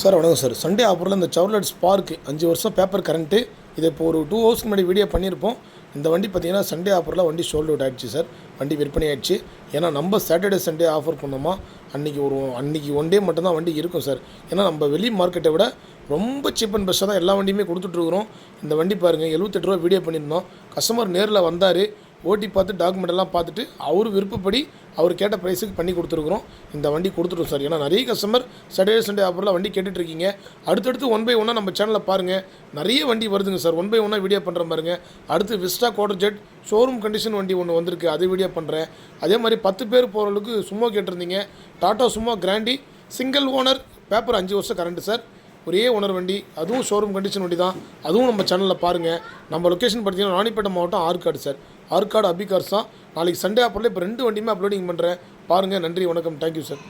Sir வணக்கம் sir. Sunday ஆஃபரில் இந்த சவர்லட் ஸ்பார்க்கு அஞ்சு வருஷம் பேப்பர் கரண்ட்டு இதை இப்போ ஒரு டூ ஹவர்ஸ்க்கு முன்னாடி வீடியோ பண்ணியிருப்போம். இந்த வண்டி பார்த்தீங்கன்னா சண்டே ஆஃபரில் வண்டி சோல்ட் அவுட் ஆகிடுச்சு சார். வண்டி விற்பனை ஆகிடுச்சு ஏன்னா நம்ம சாட்டர்டே சண்டே ஆஃபர் பண்ணோமா அன்றைக்கி ஒரு அன்றைக்கி ஒன் டே மட்டும்தான் வண்டி இருக்கும் சார். ஏன்னா நம்ம வெளி மார்க்கெட்டை விட ரொம்ப சீப் அண்ட் பெஸ்ட்டாக தான் எல்லா வண்டியுமே கொடுத்துட்ருக்குறோம் இந்த வண்டி பாருங்கள் எழுபத்தெட்டு ரூபா வீடியோ பண்ணியிருந்தோம். கஸ்டமர் நேரில் வந்தார். ஓட்டி பார்த்து டாக்குமெண்ட் எல்லாம் பார்த்துட்டு அவர் விருப்பப்படி அவர் கேட்ட ப்ரைஸுக்கு பண்ணி கொடுத்துருக்குறோம். இந்த வண்டி கொடுத்துருவோம் சார் ஏன்னா நிறைய கஸ்டமர் சாட்டர்டே சண்டே ஆஃபரில் வண்டி கேட்டுட்ருக்கீங்க அடுத்தடுத்து ஒன் பை ஒன்னாக நம்ம சேனலில் பாருங்கள் நிறைய வண்டி வருதுங்க சார் ஒன் பை ஒன்னாக வீடியோ பண்ணுற பாருங்க. அடுத்து Vista Quadrajet showroom condition வண்டி ஒன்று வந்திருக்கு. அது வீடியோ பண்ணுறேன் அதே மாதிரி பத்து பேர் போகிற அளவுக்கு சும்மா கேட்டிருந்தீங்க. டாட்டா சும்மா கிராண்டி சிங்கிள் ஓனர் பேப்பர் அஞ்சு வருஷம் கரண்ட்டு சார் ஒரே ஓனர் வண்டி அதுவும் ஷோரூம் கண்டிஷன் வண்டி தான். அதுவும் நம்ம சேனலில் பாருங்கள் நம்ம லொக்கேஷன் பார்த்தீங்கன்னா ராணிப்பேட்டை மாவட்டம் ஆற்காடு சார் ஆற்காடு அபிகார்ஸ் தான். நாளைக்கு சண்டே ஆஃபரில் இப்போ ரெண்டு வண்டியுமே அப்லோடிங் பண்ணுறேன் பாருங்கள் நன்றி வணக்கம். Thank you sir